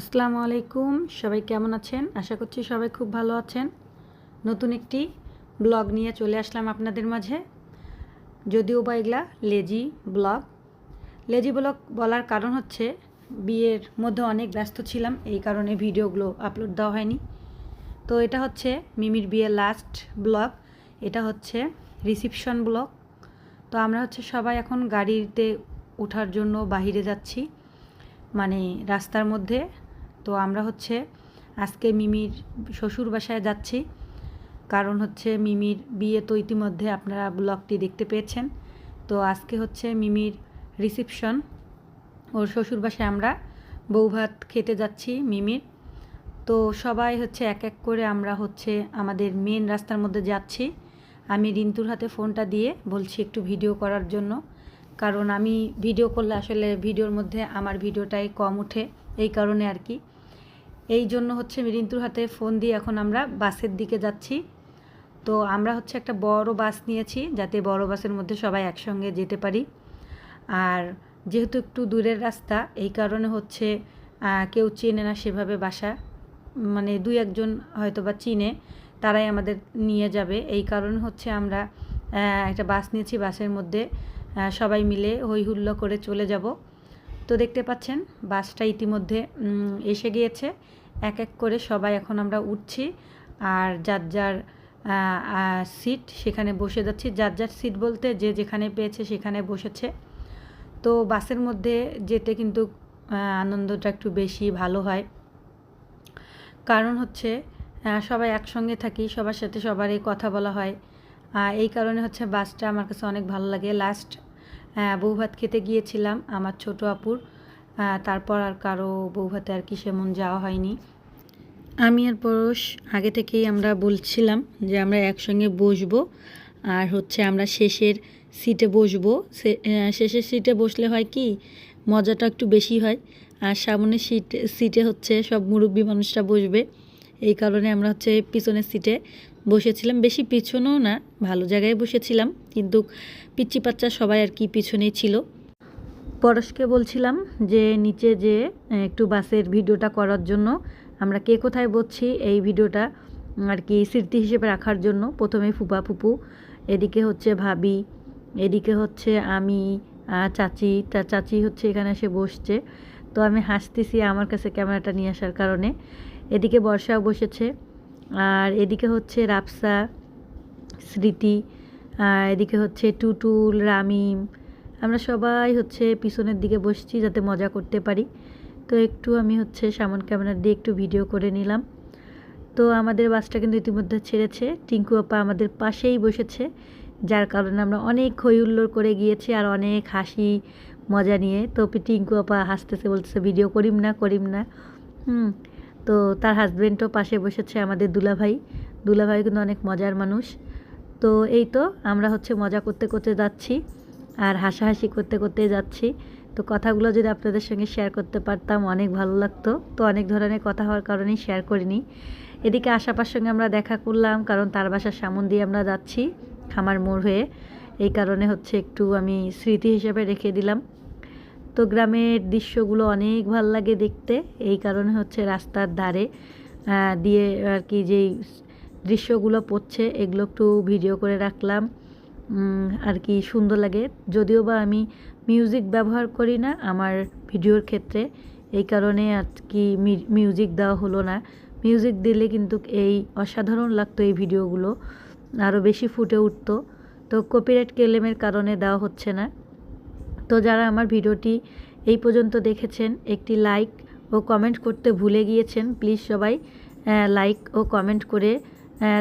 আসসালামু আলাইকুম। সবাই কেমন আছেন? আশা করছি সবাই খুব ভালো আছেন। নতুন একটি ব্লগ নিয়ে চলে আসলাম আপনাদের মাঝে। যদিও বা এগুলা লেজি ব্লগ। লেজি ব্লগ বলার কারণ হচ্ছে, বিয়ের মধ্যে অনেক ব্যস্ত ছিলাম, এই কারণে ভিডিওগুলো আপলোড দেওয়া হয়নি। তো এটা হচ্ছে মিমির বিয়ের লাস্ট ব্লগ। এটা হচ্ছে রিসিপশন ব্লগ। তো আমরা হচ্ছে সবাই এখন গাড়িতে ওঠার জন্য বাহিরে যাচ্ছি। মানে রাস্তার মধ্যে তো আমরা হচ্ছে আজকে মিমির শ্বশুর বাসায় যাচ্ছি। কারণ হচ্ছে মিমির বিয়ে তো ইতিমধ্যে আপনারা ব্লগটি দেখতে পেয়েছেন। তো আজকে হচ্ছে মিমির রিসিপশন। ওর শ্বশুর বাসায় আমরা বউ ভাত খেতে যাচ্ছি মিমির। তো সবাই হচ্ছে এক এক করে আমরা হচ্ছে আমাদের মেন রাস্তার মধ্যে যাচ্ছি। আমি রিন্তুর হাতে ফোনটা দিয়ে বলছি একটু ভিডিও করার জন্য। কারণ আমি ভিডিও করলে আসলে ভিডিওর মধ্যে আমার ভিডিওটাই কম ওঠে এই কারণে আর কি। এই জন্য হচ্ছে রিন্তুর হাতে ফোন দিয়ে এখন আমরা বাসের দিকে যাচ্ছি। তো আমরা হচ্ছে একটা বড় বাস নিয়েছি, যাতে বড় বাসের মধ্যে সবাই একসঙ্গে যেতে পারি। আর যেহেতু একটু দূরের রাস্তা, এই কারণে হচ্ছে কেউ চেনে না সেভাবে বাসা। মানে দুই একজন হয়তো বা চিনে, তারাই আমাদের নিয়ে যাবে। এই কারণে হচ্ছে আমরা একটা বাস নিয়েছি, বাসের মধ্যে সবাই মিলে হই হুল্লো করে চলে যাব। তো দেখতে পাচ্ছেন, বাসটা ইতিমধ্যে এসে গিয়েছে। এক এক করে সবাই এখন আমরা উঠছি, আর যার যার সিট সেখানে বসে যাচ্ছি। যার যার সিট বলতে যে যেখানে পেয়েছে সেখানে বসেছে। তো বাসের মধ্যে যেতে কিন্তু আনন্দটা একটু বেশি ভালো হয়। কারণ হচ্ছে সবাই একসঙ্গে থাকি, সবার সাথে সবারই কথা বলা হয়। এই কারণে হচ্ছে বাসটা আমার কাছে অনেক ভালো লাগে। লাস্ট বউ ভাত খেতে গিয়েছিলাম আমার ছোট আপুর। তারপর আর কারও বউ ভাতে আর কি সেমন যাওয়া হয়নি। আমি আর পরশ আগে থেকেই আমরা বলছিলাম যে আমরা একসঙ্গে বসবো আর হচ্ছে আমরা শেষের সিটে বসবো। শেষের সিটে বসলে হয় কি, মজাটা একটু বেশি হয়। আর সামনের সিট, সিটে হচ্ছে সব মুরব্বী মানুষরা বসবে। এই কারণে আমরা হচ্ছে পিছনের সিটে বসেছিলাম। বেশি পিছনেও না, ভালো জায়গায় বসেছিলাম, কিন্তু পিচ্চি বাচ্চা সবাই আর কি পিছনেই ছিল। পরশকে বলছিলাম যে, নিচে যে একটু বাসের ভিডিওটা করার জন্য, আমরা কে কোথায় বসছি এই ভিডিওটা আর কি স্মৃতি হিসেবে রাখার জন্য। প্রথমে ফুপা, ফুপু, এদিকে হচ্ছে ভাবি, এদিকে হচ্ছে আমি চাচি। তা চাচি হচ্ছে এখানে এসে বসছে। তো আমি হাসতেছি আমার কাছে ক্যামেরাটা নিয়ে আসার কারণে। এদিকে বর্ষাও বসেছে, আর এদিকে হচ্ছে রাপসা স্মৃতি, আর এদিকে হচ্ছে টুটুল, রামিম, আমরা সবাই হচ্ছে পিছনের দিকে বসছি যাতে মজা করতে পারি। তো একটু আমি হচ্ছে সামন ক্যামেরা দিয়ে একটু ভিডিও করে নিলাম। তো আমাদের বাসটা কিন্তু ইতিমধ্যে ছেড়েছে, টিঙ্কু আপা আমাদের পাশেই বসেছে, যার কারণে আমরা অনেক হই হুল্লোড় করে গিয়েছি আর অনেক হাসি, মজা নিয়ে। তো টিঙ্কু আপা হাসতেছে, বলতেছে, ভিডিও করিম না করিম না। হুম তো তার হাজব্যান্ডও পাশে বসেছে আমাদের দুলাভাই। দুলাভাই কিন্তু অনেক মজার মানুষ। তো এই তো, আমরা হচ্ছে মজা করতে করতে যাচ্ছি আর হাসাহাসি করতে করতে যাচ্ছি। তো কথাগুলো যদি আপনাদের সঙ্গে শেয়ার করতে পারতাম অনেক ভালো লাগতো। তো অনেক ধরনের কথা হওয়ার কারণেই শেয়ার করিনি। এদিকে আশাপার সঙ্গে আমরা দেখা করলাম, কারণ তার বাসার সামন দিয়ে আমরা যাচ্ছি খামার মোড় হয়ে। এই কারণে হচ্ছে একটু আমি স্মৃতি হিসেবে রেখে দিলাম। তো গ্রামের দৃশ্যগুলো অনেক ভালো লাগে দেখতে। এই কারণে হচ্ছে রাস্তার ধারে দিয়ে আর কি যেই দৃশ্যগুলো পড়ছে, এগুলো একটু ভিডিও করে রাখলাম। আর কি সুন্দর লাগে। যদিও বা আমি মিউজিক ব্যবহার করি না আমার ভিডিওর ক্ষেত্রে, এই কারণে আর কি মিউজিক দেওয়া হলো না। মিউজিক দিলে কিন্তু এই অসাধারণ লাগতো এই ভিডিওগুলো আরও বেশি ফুটে উঠতো। তো কপিরাইট ক্লেমের কারণে দেওয়া হচ্ছে না। তো যারা আমার ভিডিওটি এই পর্যন্ত দেখেছেন, একটি লাইক ও কমেন্ট করতে ভুলে গিয়েছেন প্লিজ সবাই লাইক ও কমেন্ট করে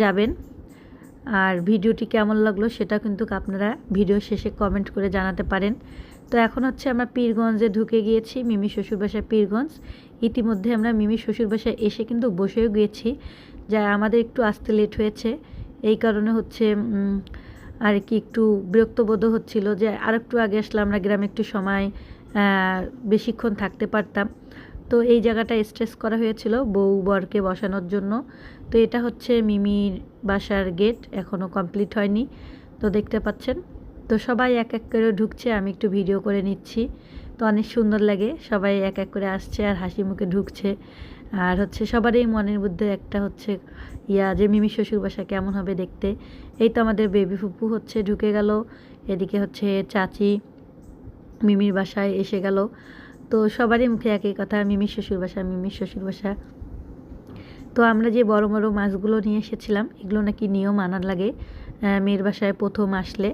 যাবেন। আর ভিডিওটি কেমন লাগল সেটা কিন্তু আপনারা ভিডিও শেষে কমেন্ট করে জানাতে পারেন। তো এখন হচ্ছে আমরা পীরগঞ্জে ঢুকে গিয়েছি, মিমি শ্বশুরবাসায় পীরগঞ্জ। ইতিমধ্যে আমরা মিমি শ্বশুরবাসায় এসে কিন্তু বসেও গিয়েছি। যা আমাদের একটু আসতে লেট হয়েছে। এই কারণে হচ্ছে আর কি একটু বিরক্তবোধ হচ্ছিল যে আর একটু আগে আসলে আমরা গ্রামে একটু সময় বেশিক্ষণ থাকতে পারতাম। তো এই জায়গাটা স্ট্রেস করা হয়েছিল বউ বরকে বসানোর জন্য। তো এটা হচ্ছে মিমির বাসার গেট এখনও কমপ্লিট হয়নি। তো দেখতে পাচ্ছেন, তো সবাই এক এক করে ঢুকছে, আমি একটু ভিডিও করে নিচ্ছি। তো অনেক সুন্দর লাগে, সবাই এক এক করে আসছে আর হাসি মুখে ঢুকছে। আর হচ্ছে সবারই মনের মধ্যে একটা হচ্ছে ইয়া যে মিমি শ্বশুর বাসা কেমন হবে দেখতে। এই তো আমাদের বেবি ফুপু হচ্ছে ঢুকে গেল, এদিকে হচ্ছে চাচি মিমির বাসায় এসে গেল। তো সবারই মুখে একই কথা মিমির শ্বশুর বাসা মিমির শ্বশুর বাসা। তো আমরা যে বড় বড় মাছগুলো নিয়ে এসেছিলাম, এগুলো নাকি নিয়ম আনার লাগে মেয়ের বাসায় প্রথম আসলে।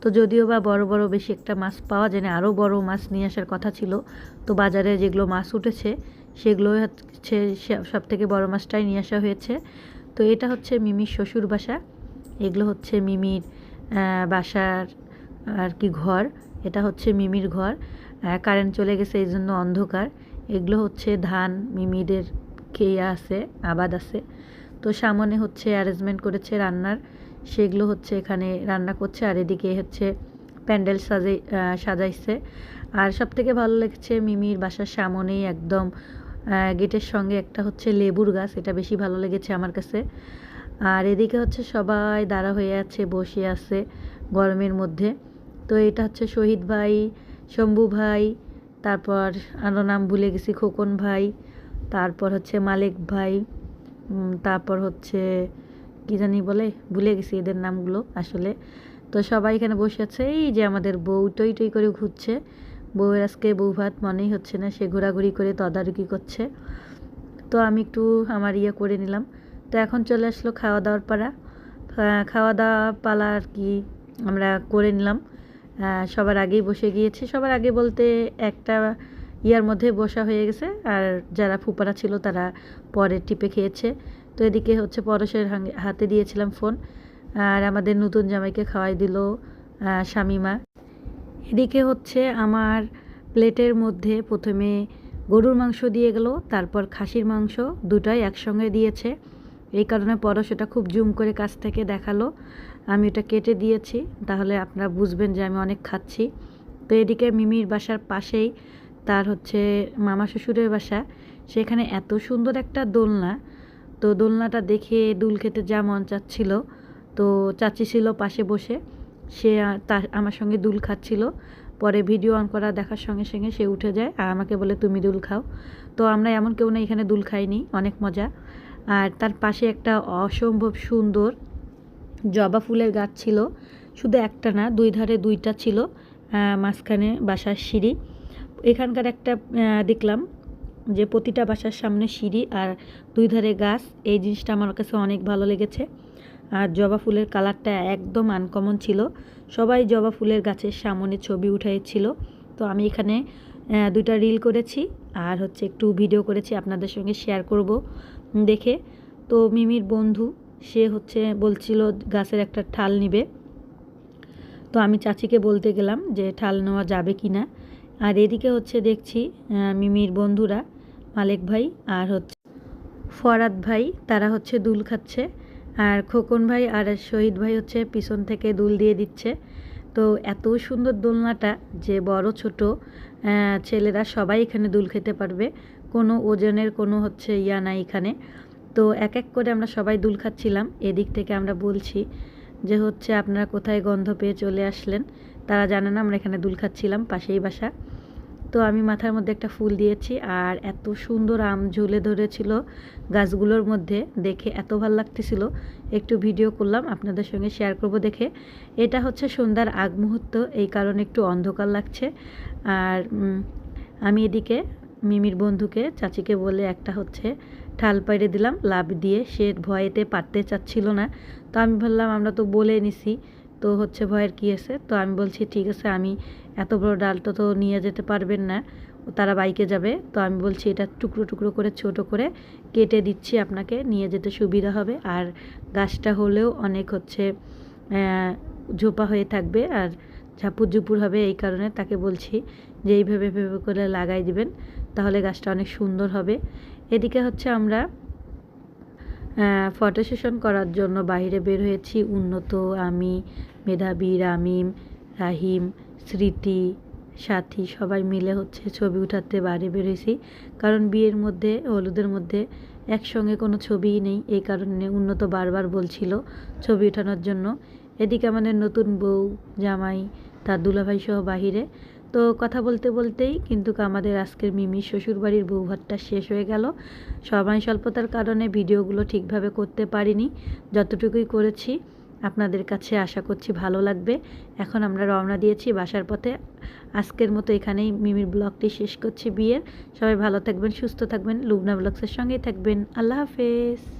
তো যদিও বা বড় বড় বেশি একটা মাছ পাওয়া যায় না, আরও বড় মাছ নিয়ে আসার কথা ছিল। তো বাজারে যেগুলো মাছ উঠেছে সেগুলো হচ্ছে সব থেকে বড় মাছটাই নিয়ে আসা হয়েছে। তো এটা হচ্ছে মিমির শ্বশুর বাসা। এগুলো হচ্ছে মিমির বাসার আর কি ঘর। এটা হচ্ছে মিমির ঘর। কারেন্ট চলে গেছে, এই জন্য অন্ধকার। এগুলো হচ্ছে ধান, মিমিদের খেয়ে আছে, আবাদ আছে। তো সামনে হচ্ছে অ্যারেঞ্জমেন্ট করেছে রান্নার। সেগুলো হচ্ছে এখানে রান্না করছে, আর এদিকে হচ্ছে প্যান্ডেল সাজাই সাজাইছে। আর সব থেকে ভালো লেগেছে মিমির বাসার সামনেই একদম গেটের সঙ্গে একটা হচ্ছে লেবুর গাছ, এটা বেশি ভালো লেগেছে আমার কাছে। আর এদিকে হচ্ছে সবাই দাঁড়া হয়ে আছে, বসে আছে গরমের মধ্যে। তো এটা হচ্ছে শহীদ ভাই, শম্ভু ভাই, তারপর আরও নাম ভুলে গেছি, খোকন ভাই, তারপর হচ্ছে মালিক ভাই তারপর হচ্ছে কি জানি বলে, ভুলে গেছি এদের নামগুলো আসলে। তো সবাই এখানে বসে আছে, এই যে আমাদের বউ, টই টই করে ঘুরছে। বউয়ের আজকে বউ ভাত মনেই হচ্ছে না সে ঘোরাঘুরি করে তদারকি করছে। তো আমি একটু আমার ইয়ে করে নিলাম। তো এখন চলে আসলো খাওয়া দাওয়ার আহ, খাওয়া দাওয়া পালা আর কি আমরা করে নিলাম। সবার আগেই বসে গিয়েছে। সবার আগে বলতে একটা ইয়ার মধ্যে বসা হয়ে গেছে। আর যারা ফুপারা ছিল তারা পরে টিপে খেয়েছে। তো এদিকে হচ্ছে পরশের হাতে দিয়েছিলাম ফোন। আর আমাদের নতুন জামাইকে খাওয়াই দিল শামিমা। এদিকে হচ্ছে আমার প্লেটের মধ্যে প্রথমে গরুর মাংস দিয়ে গেল, তারপর খাসির মাংস, দুটাই একসঙ্গে দিয়েছে। এই কারণে পরশ এটা খুব জুম করে কাছ থেকে দেখাল। আমি ওটা কেটে দিয়েছি, তাহলে আপনারা বুঝবেন যে আমি অনেক খাচ্ছি। তো এদিকে মিমির বাসার পাশেই তার হচ্ছে মামা শ্বশুরের বাসা। সেখানে এত সুন্দর একটা দোলনা। তো দোলনাটা দেখে দুল খেতে যা মন চাচ্ছিল। তো চাচি ছিল পাশে বসে। সে তার আমার সঙ্গে দুল খাচ্ছিল। পরে ভিডিও অন করা দেখার সঙ্গে সঙ্গে সে উঠে যায় আর আমাকে বলে, তুমি দুল খাও। তো আমরা এমন কেউ না এখানে দুল খাইনি, অনেক মজা। আর তার পাশে একটা অসম্ভব সুন্দর জবা ফুলের গাছ ছিল। শুধু একটা না, দুই ধারে দুইটা ছিল মাঝখানে বাসার সিঁড়ি। এখানকার একটা দেখলাম যে প্রতিটা বাসার সামনে সিঁড়ি আর দুই ধারে গাছ। এই জিনিসটা আমার কাছে অনেক ভালো লেগেছে। আর জবা ফুলের কালারটা একদম আনকমন ছিল। সবাই জবা ফুলের গাছের সামনে ছবি উঠাইছিল। তো আমি এখানে দুইটা রিল করেছি আর হচ্ছে একটু ভিডিও করেছি আপনাদের সঙ্গে শেয়ার করব দেখে। তো মিমির বন্ধু, সে হচ্ছে বলছিল গাছের একটা ঠাল নিবে। তো আমি চাচিকে বলতে গেলাম যে ঠাল নেওয়া যাবে কি না আর এদিকে হচ্ছে দেখছি মিমির বন্ধুরা, মালেক ভাই আর হচ্ছে ফরাদ ভাই, তারা হচ্ছে দুল খাচ্ছে। আর খোকন ভাই আর শহীদ ভাই হচ্ছে পিছন থেকে দুল দিয়ে দিচ্ছে। তো এত সুন্দর দোলনাটা যে বড়, ছোট ছেলেরা সবাই এখানে দুল খেতে পারবে। কোনো ওজনের, কোনো হচ্ছে ইয়া নাই এখানে। তো এক এক করে আমরা সবাই দুল খাচ্ছিলাম। এদিক থেকে আমরা বলছি যে হচ্ছে আপনারা কোথায় গন্ধ পেয়ে চলে আসলেন? তারা জানে না, আমরা এখানে দুল খাচ্ছিলাম পাশেই বাসা। তো আমি মাথার মধ্যে একটা ফুল দিয়েছি আর এত সুন্দর আম ঝুলে ধরেছিল গাছগুলোর মধ্যে, দেখে এত ভালো লাগতেছিল। একটু ভিডিও করলাম, আপনাদের সঙ্গে শেয়ার করব দেখে। এটা হচ্ছে সন্ধ্যার আগ মুহূর্ত, এই কারণে একটু অন্ধকার লাগছে। আর আমি এদিকে মিমির বন্ধুকে, চাচিকে বলে একটা হচ্ছে ঠাল পাইরে দিলাম লাভ দিয়ে সে ভয়েতে পারতে চাচ্ছিল না। তো আমি বললাম আমরা তো বলে নিছি তো হচ্ছে ভয়ের কী আছে? তো আমি বলছি, ঠিক আছে, আমি এত বড় ডালটা তো নিয়ে যেতে পারবেন না। তারা বাইকে যাবে। তো আমি বলছি, এটা টুকরো টুকরো করে, ছোট করে কেটে দিচ্ছি আপনাকে, নিয়ে যেতে সুবিধা হবে। আর গাছটা হলেও অনেক হচ্ছে ঝোপা হয়ে থাকবে আর ঝাপুর ঝুপুর হবে এই কারণে তাকে বলছি যে, এইভাবে, এভাবে করে লাগাই দিবেন, তাহলে গাছটা অনেক সুন্দর হবে। এদিকে হচ্ছে আমরা ফটো সেশন করার জন্য বাইরে বের হয়েছি। উন্নত আমি মেধাবী, রামিম, রাহিম, স্মৃতি, সাথী, সবাই মিলে হচ্ছে ছবি উঠাতে বাইরে বেরিয়েছি। কারণ বিয়ের মধ্যে, হলুদের মধ্যে একসঙ্গে কোনো ছবিই নেই, এই কারণে উন্নত বারবার বলছিল ছবি ওঠানোর জন্য। এদিকে আমাদের নতুন বউ, জামাই, তার দুলাভাই সহ বাহিরে। তো কথা বলতে বলতেই কিন্তু আমাদের আজকের মিমির শ্বশুরবাড়ির বউ ভাতটা শেষ হয়ে গেল। সময় স্বল্পতার কারণে ভিডিওগুলো ঠিকভাবে করতে পারিনি, যতটুকুই করেছি। আপনাদের কাছে আশা করছি ভালো লাগবে। এখন আমরা রওনা দিয়েছি বাসার পথে। আজকের মতো এখানেই মিমির ব্লগটি শেষ করছি বিয়ের। সবাই ভালো থাকবেন, সুস্থ থাকবেন। লুবনা ব্লগসের সঙ্গেই থাকবেন। আল্লাহ হাফেজ।